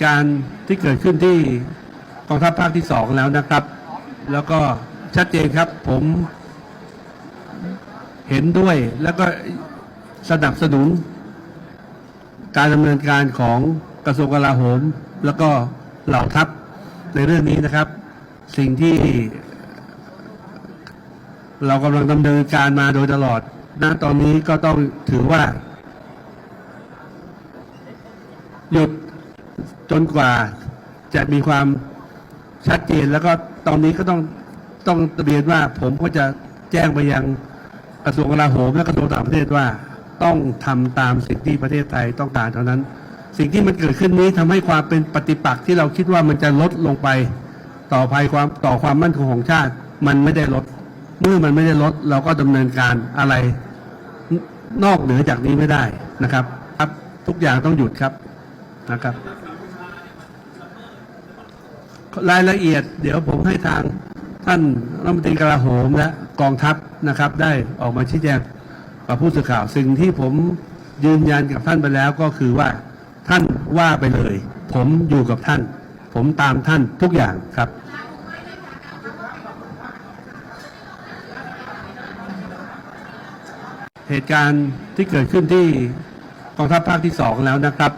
ตุการณ์ที่เกิดขึ้นที่กองทัพภาคที่สองแล้วนะครับ แล้วก็ชัดเจนครับผมเห็นด้วยแล้วก็สนับสนุน การดำเนินการของกระทรวงกลาโหม แล้วก็เหล่าทัพในเรื่องนี้นะครับ สิ่งที่ เรากำลังดำเนินการมาโดยตลอดณตอนนี้ก็ต้องถือว่า หยุด จนกว่าจะมีความชัดเจนแล้วก็ตอนนี้ก็ต้องต้องเรียนว่าผมก็จะแจ้งไปยังกระทรวงกลาโหมและกระทรวงต่างประเทศว่า ต้องทำตามสิ่งที่ประเทศไทยต้องการเท่านั้น สิ่งที่มันเกิดขึ้นนี้ทำให้ความเป็นปฏิปักษ์ที่เราคิดว่ามันจะลดลงไปต่อภัยความต่อความมั่นคงของชาติ มันไม่ได้ลด เมื่อมันไม่ได้ลด เราก็ดำเนินการอะไรนอกเหนือจากนี้ไม่ได้นะครับ ครับทุกอย่างต้องหยุดครับนะครับ รายละเอียด เดี๋ยวผมให้ทางท่านรัฐมนตรีกลาโหมและกองทัพนะครับ ได้ออกมาชี้แจงกับผู้สื่อข่าว สิ่งที่ผมยืนยันกับท่านไปแล้วก็คือว่าท่านว่าไปเลย ผมอยู่กับท่าน ผมตามท่านทุกอย่างครับ เหตุการณ์ที่เกิดขึ้นที่กองทัพภาคที่สองแล้วนะครับ